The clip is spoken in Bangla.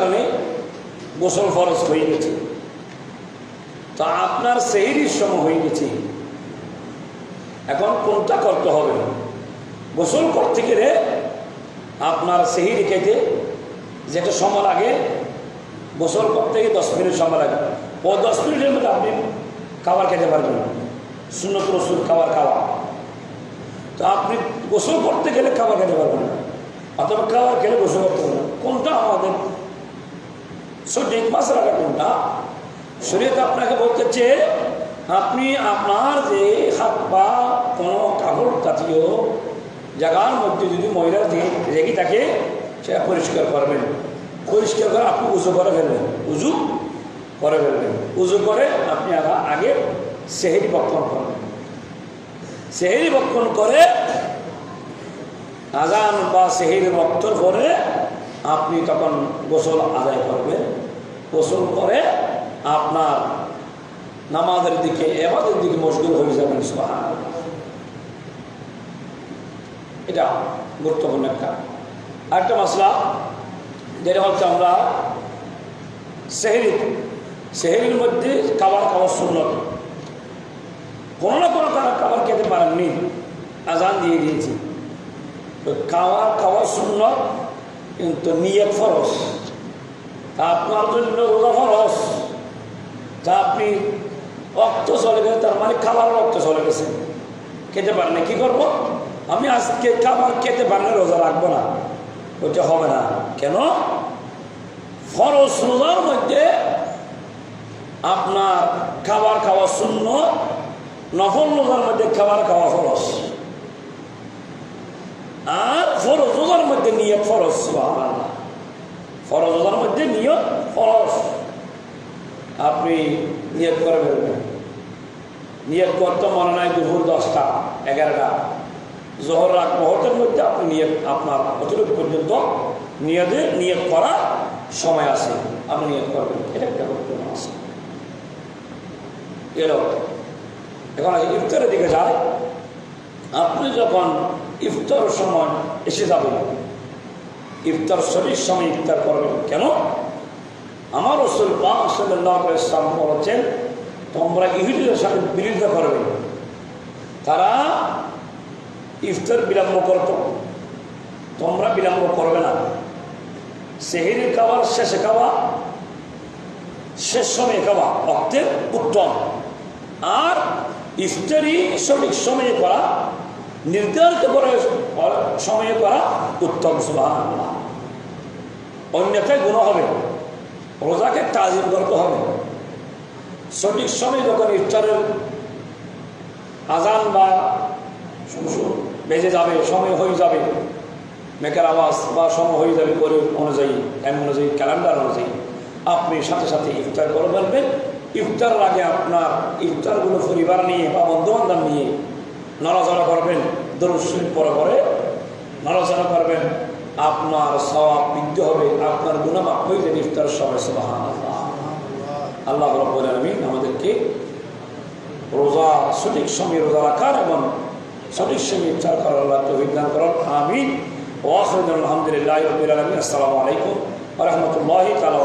কারণে গোসল ফরজ হয়ে গেছে। তো আপনার সেহরির সময় হয়ে গেছে। এখন কোনটা করতে হবে? গোসল করতে গেলে আপনার সেহিরি খেতে যেটা সময় লাগে, গোসল করতে গিয়ে দশ মিনিট সময় লাগে। ও দশ মিনিটের মধ্যে আপনি খাবার খেতে পারবেন। সুন্নত রসুল খাবার খাওয়া। তো আপনি গোসল করতে গেলে খাবার খেতে পারবেন না। অথবা খাবার খেলে গোসল করতে পারবেন কোনটা আমাদের সঠিক রাখা কোনটা শরীর আপনাকে বলতেছে আপনি আপনার যে হাত পা কোনো কাপড় জাতীয় জায়গার মধ্যে যদি ময়লা রেখে থাকে সেটা পরিষ্কার করবেন পরিষ্কার করে আপনি উজু করে ফেলবেন উজু করে ফেলবেন উজু করে আপনি আগে সেহেরি বক্ষণ করবেন সেহেরি বক্ষণ করে আজান বা সেহেরি বক্তর পরে আপনি তখন গোসল আদায় করবেন গোসল করে আপনার নামাজের দিকে এবাদের দিকে মশগুল হয়ে যাবেন সুবহান এটা গুরুত্বপূর্ণ একটা। আরেকটা মশলা যেটা হচ্ছে আমরা সেহেরি সেহেরির মধ্যে খাবার খাওয়ার সুন্নত। কোনো না কোনো তারা খাবার খেতে পারেননি, আজান দিয়ে দিয়েছি। তো খাওয়ার খাওয়ার সুন্নত, কিন্তু নিয়ত ফরস আপনার জন্য রোজা ফরস তা আপনি রক্ত চলে গেছে, তার মানে খাবার রক্ত চলে গেছে। খেতে পারেন কী করব? আমি আজকে খাবার খেতে পারলে রোজা রাখব না। ওইটা হবে না। কেন? ফরস রোজার মধ্যে আপনার খাবার খাওয়া শূন্য, নফল রোজার মধ্যে খাবার খাওয়া ফরস আর ফরজ রোজার মধ্যে নিয়ত ফরজ, সুবহানাল্লাহ। ফরজ মধ্যে নিয়ত ফরজ। আপনি নিয়ত করে ফেলবেন। নিয়ত করতে মনে নাই দুপুর দশটা, এগারোটা। জোহর রাত মুহূর্তের মধ্যে আপনি নিয়ত, আপনার অতিরিক্ত পর্যন্ত নিয়তে নিয়ত করার সময় আছে। আপনি নিয়ত করবেন। এটা একটা গুরুত্বপূর্ণ আছে এলো। এখন ইফতারের দিকে যায়। আপনি যখন ইফতার সময় এসে যাবেন ইফতার সঠিক সময় ইফতার করবেন কেন? আমার রসুল পাক বলেছেন, তোমরা ইহুদিদের সাথে বিরোধিতা করবে তারা ইফতার বিলম্ব করত। তোমরা বিলম্ব করবে না। সেহেরি খাবার শেষে খাওয়া, শেষ সময়ে খাওয়া অর্থের উত্তম। আর ইফতারি সঠিক সময়ে করা নির্ধারিত করে সময়ে করা উত্তম সুবাহ অন্যথায় গুণ হবে, রোজাকে তাজিম করতে হবে। সঠিক সময় যখন ইফতারের আজান বা বেজে যাবে, সময় হয়ে যাবে মেকের আওয়াজ বা সময় হয়ে যাবে করে অনুযায়ী টাইম অনুযায়ী ক্যালেন্ডার অনুযায়ী, আপনি সাথে সাথে ইফতার করে ফেলবেন। ইফতারের আগে আপনার ইফতারগুলো পরিবার নিয়ে বা বন্ধুবান্ধব নিয়ে নড়াচড়া করবেন, দরুদ শরীফ পরে পরে নড়াচড়া করবেন, আপনার সওয়াব বৃদ্ধি হবে, আপনার গুণামাপ যাবে ইফতার সময় সুবাহান আল্লাহ রব্বুল আলমিন আমাদেরকে রোজা, সঠিক সময়ে রোজা রাখার এবং সঠিক সময়ে ইফতার করার আল্লাহ দান করার আমিন। ওয়াখির আলহামদুলিল্লাহ আসসালামু আলাইকুম রহমতুল্লাহ তালা